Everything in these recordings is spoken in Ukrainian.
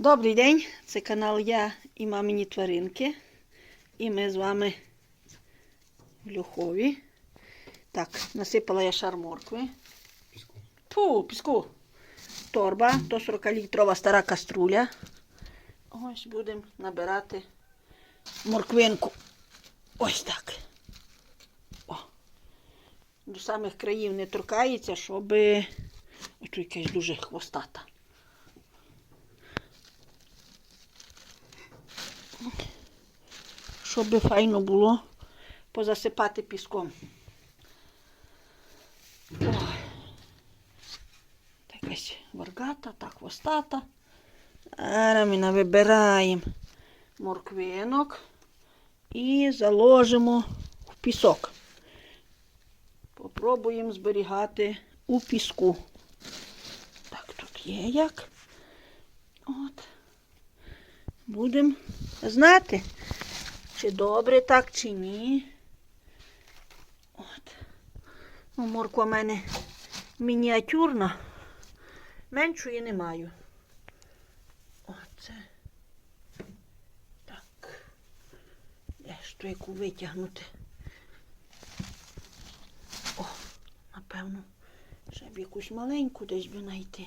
Добрий день, це канал Я і мамині тваринки. І ми з вами в Люхові. Так, насипала я шар моркви. Піску. Фу, піску. Торба, то 40-літрова стара каструля. Ось будемо набирати морквинку. Ось так. О. До самих країв не торкається, щоб. Тут якась дуже хвостата. Щоб файно було позасипати піском. Та Якась варгата, та хвостата. Зараз ми вибираємо морквинок і заложимо в пісок. Попробуємо зберігати у піску. Так, тут є як. От. Будемо знати, чи добре так, чи ні. От. Ну, морква в мене мініатюрна. Меншої не маю. Оце. Так. Де ж то яку витягнути? О, напевно, ще б якусь маленьку десь би знайти.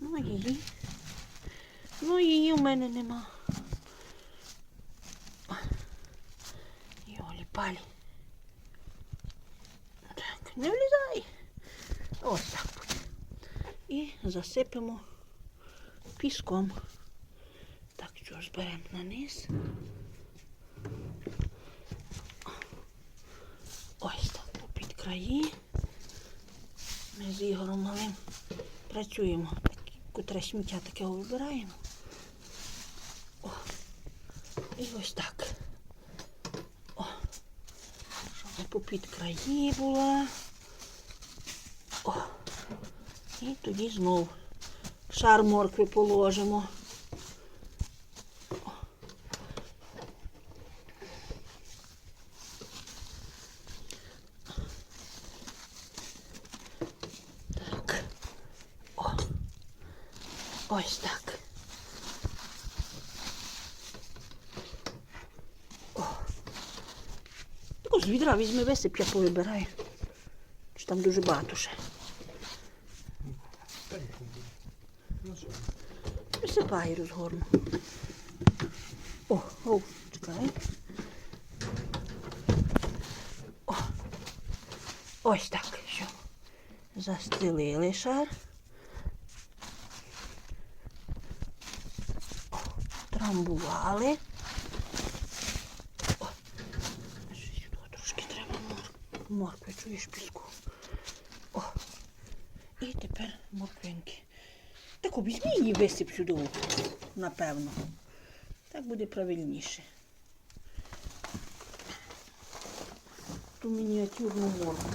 Ну, її. Ну, її в мене нема. Йолі палі. Так, не влізай. Ось так. І засипемо піском. Так, що ж беремо на низ. Ось так під краї. Ми з Ігорем малим працюємо. Котре сміття таке вибираємо. О. І ось так. О. Щоб попід краї була. О. І тоді знов шар моркви положимо. Так. О. Ось так. О. Таку з відра візьми висип, я повибираю. Чи там дуже багато ще. Висипай розгорну. О, о, чекай. О. Ось так. Що. Застелили шар. Трамбували. О. Ще сюди трошки треба мор... моркви, чуєш піску. О. І тепер морквинки. Так візьми її висип сюди, напевно. Так буде правильніше. Ту мініатюрну морку.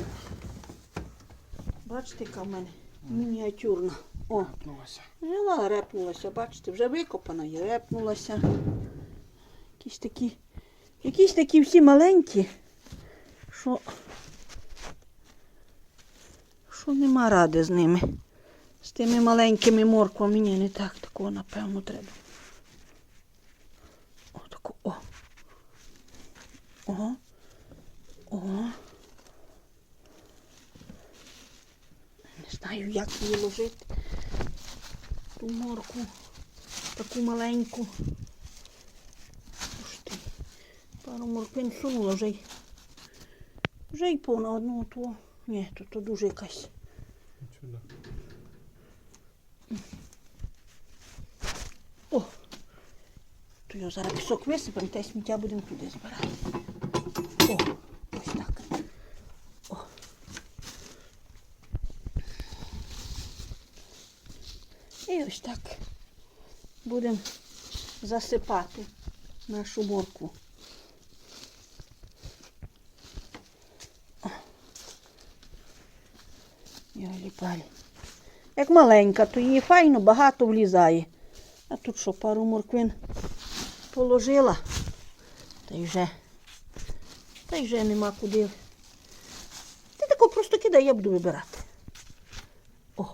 Бачите, яка в мене мініатюрна. О, Пнулася. взяла, репнулася, бачите, вже викопана і репнулася. Якісь такі, якісь такі всі маленькі, що, що нема ради з ними. З тими маленькими морквами ні, не так такого, напевно, треба. О, таку, о. Ого. Ого. Не знаю, як її ложити. Ту морку. Таку маленьку. Уж ти. Пару морквин сунула вже й. Вже й повна одну ту. Ні, то, то дуже якась. Сюди. О! То його зараз пісок висипемо, та й сміття будемо туди збирати. О, ось так. О. І ось так будемо засипати нашу морку. Йолі-палі. Як маленька, то її файно багато влізає. А тут що, пару морквин положила, та й вже, та й вже нема куди. Ти тако просто кидай, я буду вибирати. О.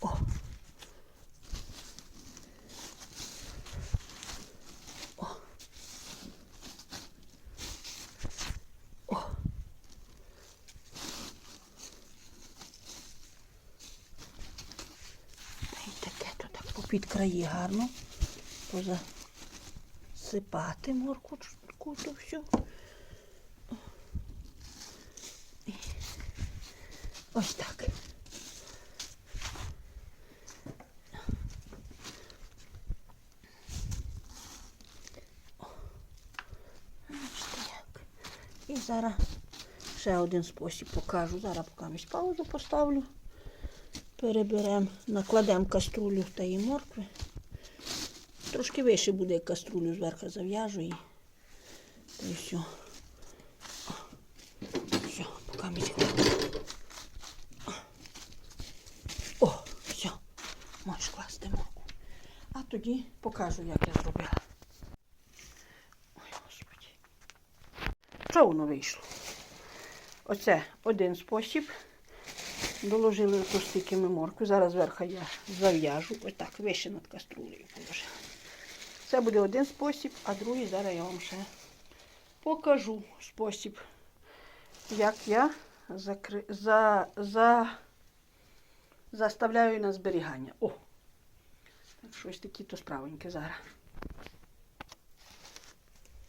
О. під краї гарно позасипати морквочку ту всю. Ось так. І зараз ще один спосіб покажу. Зараз поки паузу поставлю. Переберемо, накладемо каструлю тієї моркви. Трошки вище буде як каструлю зверху зав'яжу і та все. Все, поки місь О, все, можеш класти моркву. А тоді покажу, як я зробила. Ой, господи. Що воно вийшло? Оце один спосіб. Доложили ото стільки ми. Зараз зверху я зав'яжу. Ось так, вище над каструлею положила. Це буде один спосіб, а другий зараз я вам ще покажу спосіб, як я закри... за... За... заставляю на зберігання. О! Так, щось такі то справеньке зараз.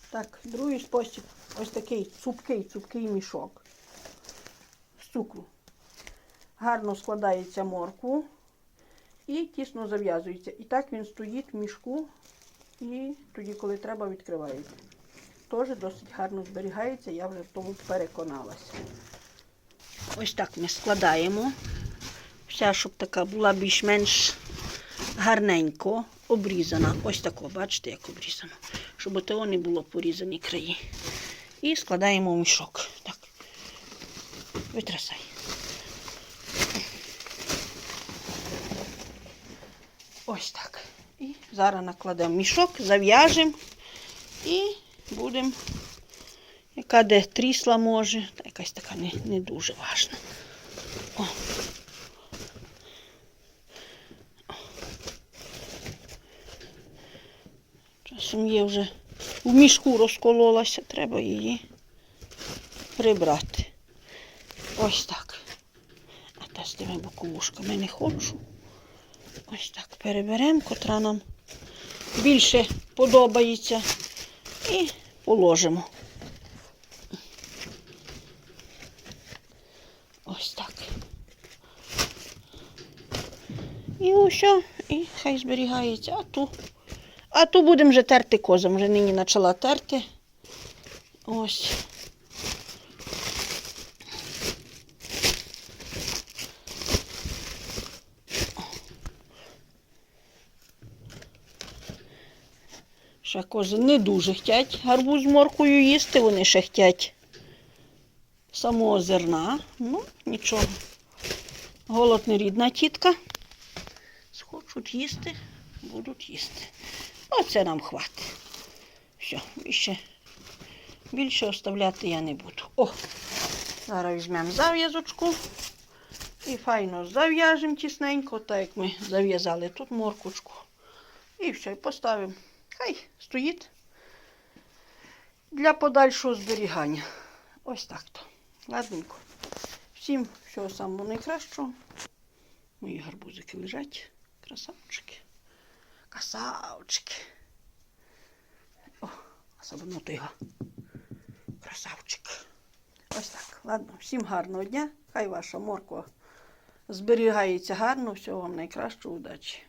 Так, другий спосіб. Ось такий цупкий, цупкий мішок з цукру. Гарно складається моркву і тісно зав'язується. І так він стоїть в мішку і тоді, коли треба, відкривається. Теж досить гарно зберігається, я вже в тому переконалася. Ось так ми складаємо. Вся, щоб така була більш-менш гарненько обрізана. Ось тако, бачите, як обрізано. Щоб ото не було порізані краї. І складаємо в мішок. Так. Витрясай. Ось так. І зараз накладемо мішок, зав'яжемо і будемо, яка де трісла може, та якась така не, не дуже важна. О. Часом є вже в мішку розкололася, треба її прибрати. Ось так. А та з тими боковушками не хочу. Ось так переберемо, котра нам більше подобається. І положимо. Ось так. І усе, і хай зберігається. А ту, а ту будемо вже терти козом. Вже нині почала терти. Ось. Ще кози не дуже хотять гарбуз з моркою їсти, вони ще хотять самого зерна. Ну, нічого. Голод не рідна тітка. Схочуть їсти, будуть їсти. Оце нам хватить. Все, більше, більше оставляти я не буду. О, зараз візьмемо зав'язочку і файно зав'яжемо тісненько, так як ми зав'язали тут моркочку. І все, і поставимо. Хай стоїть для подальшого зберігання. Ось так то. Ладненько. Всім всього самого найкращого. Мої гарбузики лежать. Красавчики. Красавчики. О, особливо його. Красавчик. Ось так. Ладно, всім гарного дня. Хай ваша морква зберігається гарно. Всього вам найкращого удачі.